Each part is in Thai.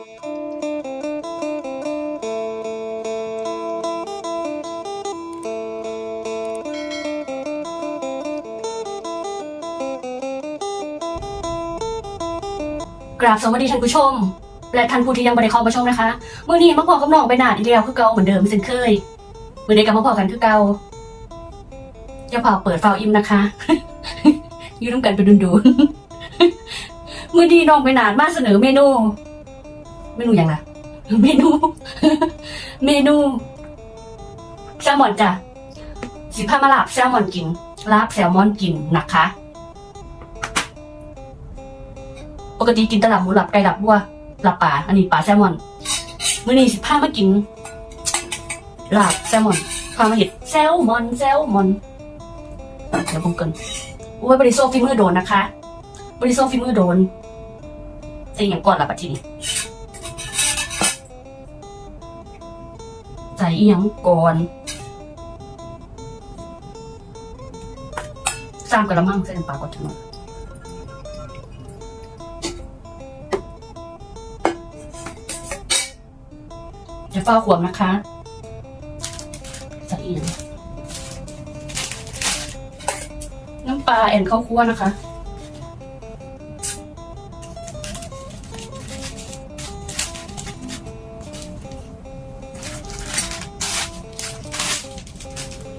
กราบสวัสดีท่านผู้ชม และท่านผู้ที่ยังไม่ได้เข้ามาชมนะคะเมื่อนี้มาพอกับน้องไปหนาดอีกแล้วคือเก่าเหมือนเดิมเช่นเคยเมื่อนี้กับมาพอกันคือเก่าอย่าเผาเปิดเฝ้าอิ่มนะคะอยู่ร่วมกันไปดุนดูนเมื่อนี้น้องไปหนาดมาเสนอเมนู เมนูอย่างไรเมนู เมนูแซลมอนจ้ะสิพามาลาบแซลมอนกิน ลาบแซลมอนกินนะคะ ปกติกินตลับหมูหลับไก่หลับวัวหลับป่าอันนี้ป่าแซลมอนมื้อนี้สิพามากินลาบแซลมอนพามาเห็ดแซลมอนแซลมอนเดี๋ยวผมเกินโอ้ยบริโซฟีมือโดนนะคะ บริโซฟีมือโดนใส่อย่างก่อนละปัจจุบัน อีหยังก่อนสามกระมังใส่น้ำปลาก่อนจังจะเฝ้าขวมนะคะใส่อีกน้ำปลาแอนข้าวคั่วนะคะ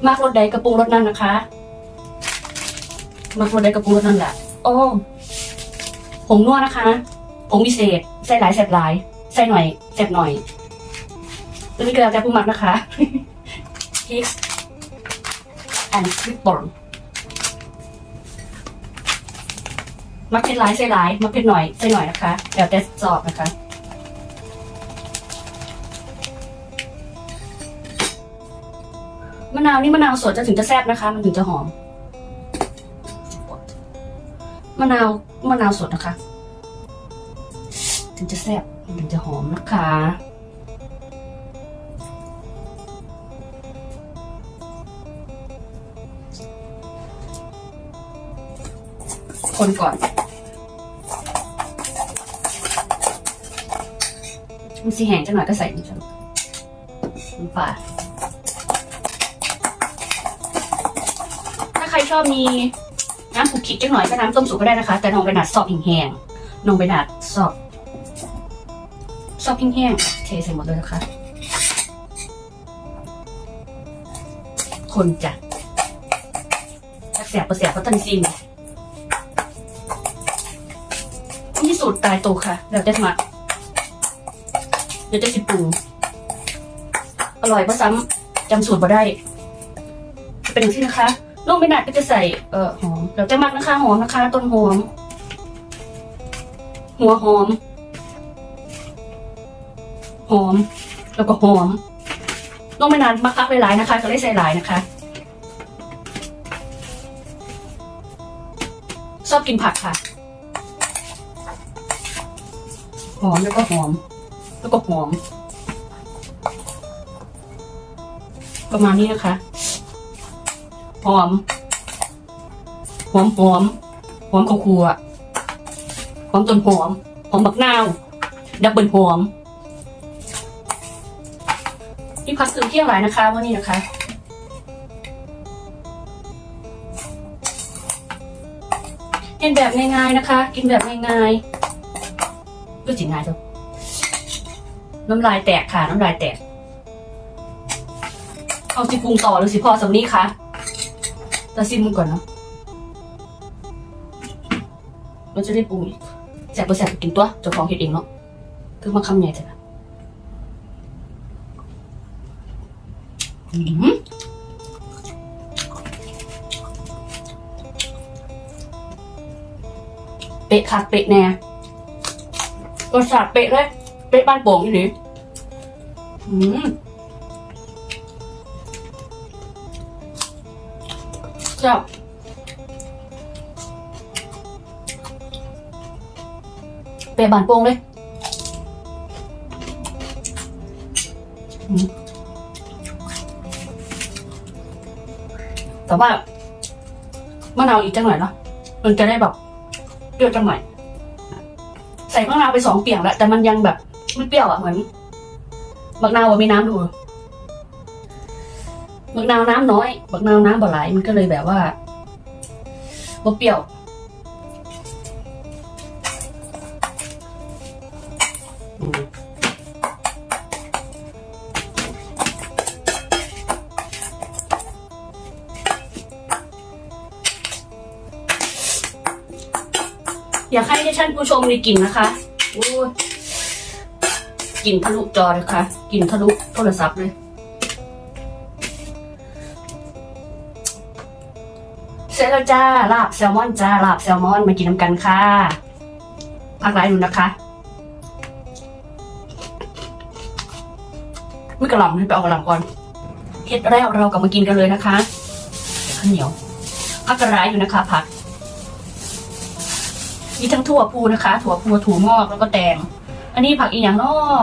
มากรสใดกระปรุงรสนั่นนะคะ มากรสใดกระปรุงรสนั่นแหละโอ้ผงนัวนะคะผงพิเศษใส่หลายแสบหลายใส่หน่อยแสบหน่อยตัวนี้ก็แล้วแต่ผู้มักนะคะพริก and พริกป่นมักเผ็ดหลายใส่หลายมักเผ็ดหน่อยใส่หน่อยนะคะแล้วแต่ชอบนะคะ มะนาวนี่มะนาวสดจะถึงจะแซ่บนะคะ มันถึงจะหอม มะนาวมะนาวสดนะคะ ถึงจะแซ่บมันถึงจะหอมนะคะคนก่อนมันสีแห้งจังหน่อยก็ใส่นิดนึงน้ำปลา ชอบมีน้ำผูกขิดจังหน่อยก็น้ำต้มสุกก็ได้นะคะ แต่น้องไปนัดซอบแห้งๆน้องไปนัดซอบซอบแห้งๆเทใส่หมดเลยนะคะ คนจ้ะแสบประแสบก็ตันซิมนี่สูตรตายตัวค่ะเดี๋ยวจะมาเดี๋ยวจะสิปรุงอร่อยเพราะซ้ำจำสูตรมาได้ เป็นอย่างที่นะคะ น้องไม่นาดก็จะใส่เอ่อหอมเดี๋ยวจะมักนะคะหอมนะคะต้นหอม หัวหอม หอม แล้วก็หอมน้องไม่นานมักคักหลายๆนะคะ ก็เลยใส่หลายนะคะชอบกินผักค่ะ หอมแล้วก็หอม แล้วก็หอม ประมาณนี้นะคะ หอม หอมหอม หอมข้าวคั่วหอมต้นหอม หอมบักนาว ดับเบิลหอมนี่พักซื้อเที่ยงหลายนะคะวันนี้นะคะกินแบบง่ายๆนะคะ กินแบบง่ายๆก็จิง่ายจ้ะน้ำลายแตกค่ะ น้ำลายแตก เอาสิปรุงต่อหรือสิพอสำนี้คะ แต่ซิมมันก่อนเนาะเราจะได้ปรุงอีกแสบประแสบกินตัวเจ้าของเฮ็ดเองเนาะคือมาคำใหญ่จ้ะอืมเป๊ะค่ะเป๊ะแน่รสชาติเป๊ะเลย เป๊ะบ้านโป่งอยู่นี่อืม จ้าเป๊ะบานโป่งเลยแต่ว่ามะนาวอีกจังหน่อยเนาะมันจะได้แบบเปรี้ยวจังหน่อย ใส่มะนาวไปสองเปียงแล้วแต่มันยังแบบไมันเปรี้ยวอะเหมือนบักนาวมีน้ำดู บักนาวน้ำน้อย บักนาวน้ำบ่หลายมันก็เลยแบบว่าบ่เปรี้ยว อยากให้ท่านผู้ชมได้กลินนะคะกลินทะลุจอเลยค่ะกลินทะลุโทรศัพท์เลย แล้วจ้าลาบแซลมอนจ้าลาบแซลมอนมากินน้ำกันค่ะพักไลน์ดูนะคะไม่กระหล่ำให้ไปเอากระหล่ำก่อนเฮ็ดแล้วเรากลับมากินกันเลยนะคะข้าวเหนียวพักกระไรอยู่นะคะผักมีทั้งถั่วพูนะคะ ถั่วพูถั่วงอกแล้วก็แตงอันนี้ผักอีกอย่างนาะ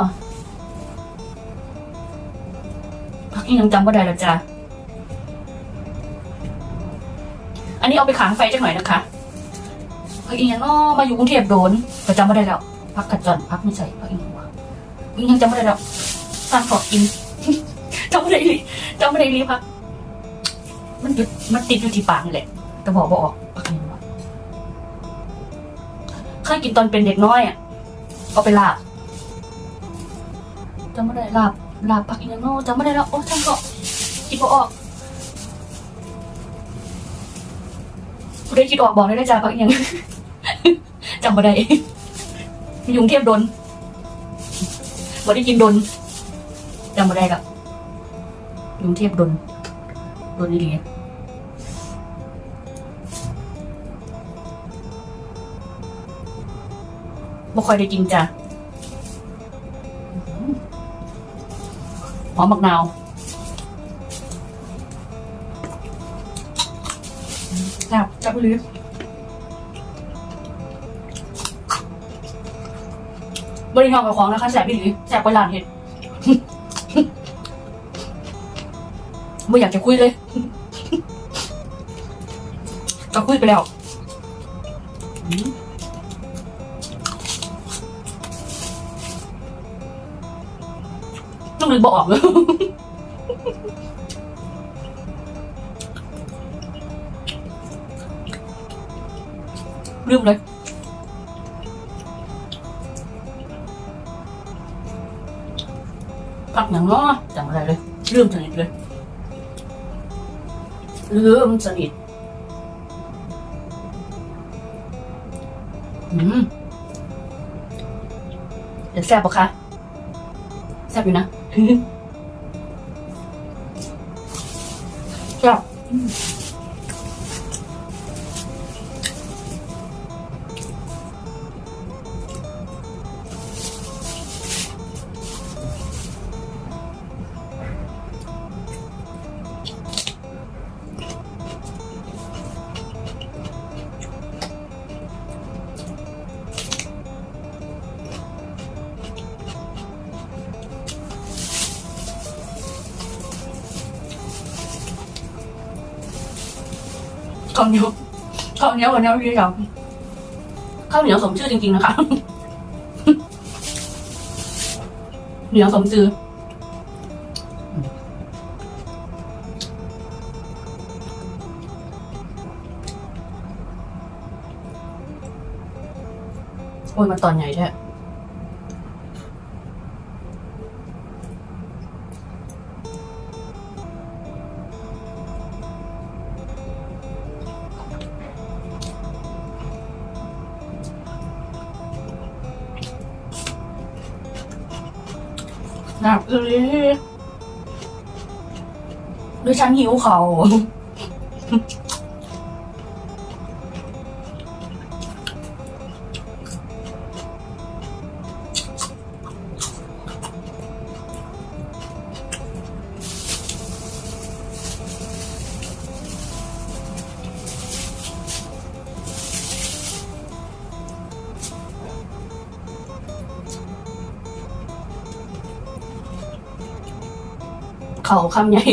ผักอีกอย่างจำว่าได้แล้วจ้า นนี้เอาไปขังไฟจังหน่อยนะคะพักอีกอย่างนาะมาอยู่กรุงเทพโดนก็จำไม่ได้แล้วพักกระจอนพักไม่ใส่พักอีกอย่างวะอีกอยังจำไม่ได้แล้วสร้างขอบกินจำไม่ได้เลยจำไม่ได้เลยพักมันติดมันติดอยู่ที่ปากนี่แหละแต่บอกบอกออกพักอีกอย่างวะเคยกินตอนเป็นเด็กน้อยอะเอาไปลาบจำไม่ได้ลาบลาบพักอีกอย่างนาะจำไม่ได้แล้วโอ้ช่างก็คิดบ่ออก กูได้คิดออกบอกได้ได้จ้าพักย่างจำมาได้ยุงเทียบโดนบ่ได้กินโดนจำมาได้กับยุงเทียบโดนโดนดีๆบ่ค่อยได้กินจ้ะหอมมักนาว จับจับไปเลยบริหารกับของนะคะแสบพี่หรือแสบไปหลานเห็ดไม่อยากจะคุยเลยจะคุยไปแล้วต้องเลยบอกเลย ลืมเลยพักอย่างเนาะจำอะไรเลยลืมสนิทเลยลืมสนิทอืมเดี๋ยวแซ่บปะคะแซ่บอยู่นะแซ่บ ข้าวเหนียวข้าวเหนียวกับเหนียวที่เราข้าวเหนียวสมชื่อจริงๆนะคะ เหนียวสมชื่อโอ้ยมาตอนใหญ่แท้ หนักเลยดิฉันหิวเขา เขาคำใหญ่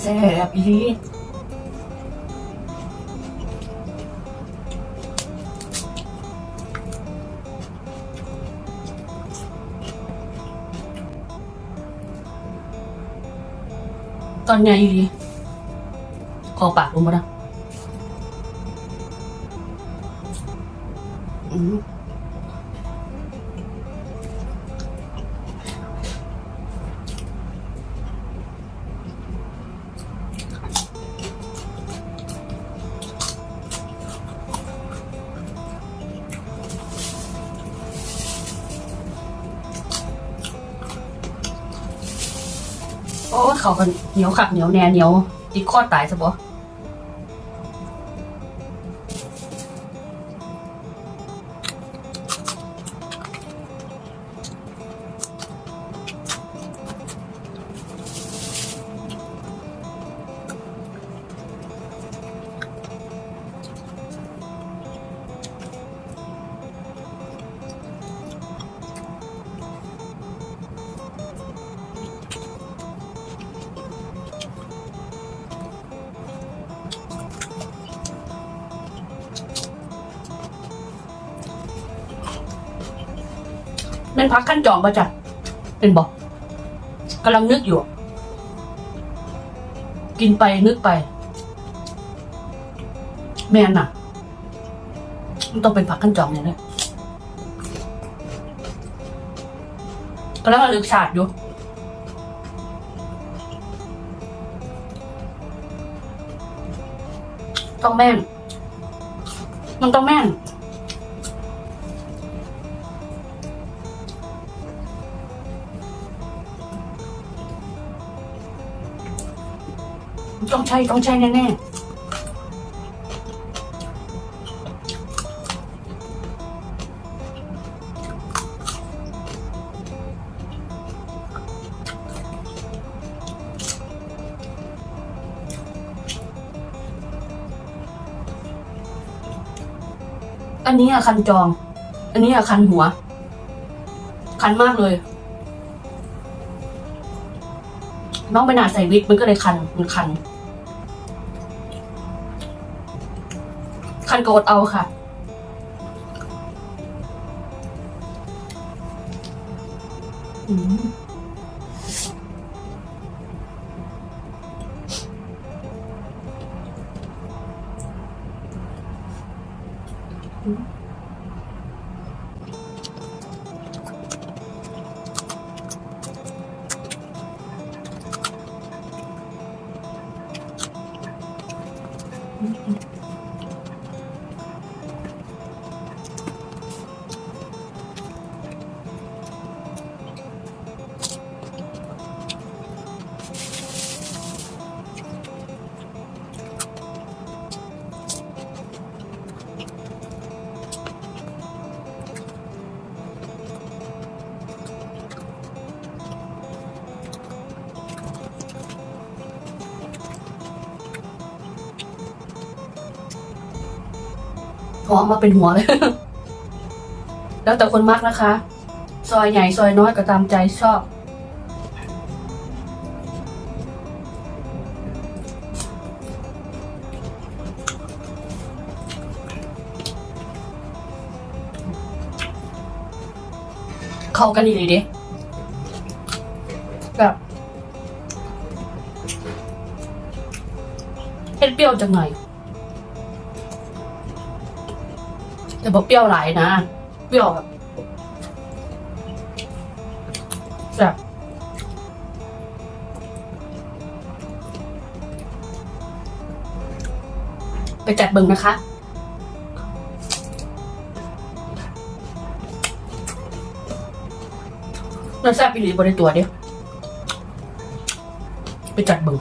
แซ่บอีลีตอนไงอีหลีคอปากลงมาดังอืม เขากันเหนียวขักเหนียวแน่เหนียวติดข้อตายซะบ่ แม่นพักขั้นจองประจัดเป็นบอกกำลังนึกอยู่ กินไปนึกไป แม่นน่ะ มันต้องเป็นผักขั้นจองเนี่ยนะกำลังระลึกชาติอยู่ต้องแม่น มันต้องแม่น ต้องใช่ต้องใช่แน่ๆอันนี้อะคันจอง อันนี้อะคันหัว คันมากเลย น้องไปนาใส่วิกมันก็เลยคันมันคัน คันโกดเอาค่ะ อืม หอมมาเป็นหัวเลย แล้วแต่คนมากนะคะ ซอยใหญ่ซอยน้อยก็ตามใจชอบ เข้ากันดีเลยดิแบบเผ็ดเปรี้ยวจังหน่อย แต่บอกเปรี้ยวหลายนะ เปรี้ยวแบบแบบไปจัดเบิ่งนะคะน่าแซ่บอีหลีบริตัวเดียวไปจัดเบิ่ง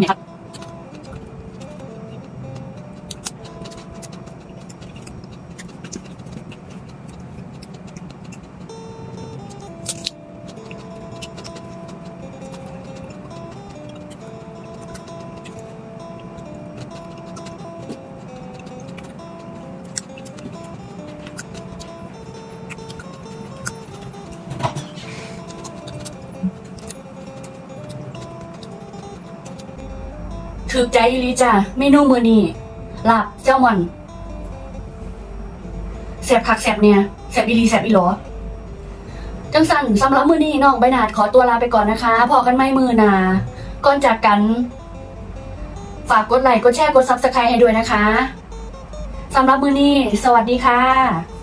止め。 ถูกใจอีหลีจ้ะเมนูมือนี้ลาบเจ้ามอนแสบคักแสบเนี่ยแสบอีหลีแสบอีหลอจังสันสำหรับมือนี้น้องใบหนาดขอตัวลาไปก่อนนะคะพอกันไม่มือนาก่อนจากกัน ฝากกดไลค์กดแชร์กดซับสไครต์ให้ด้วยนะคะสำหรับมือนี้ สวัสดีค่ะ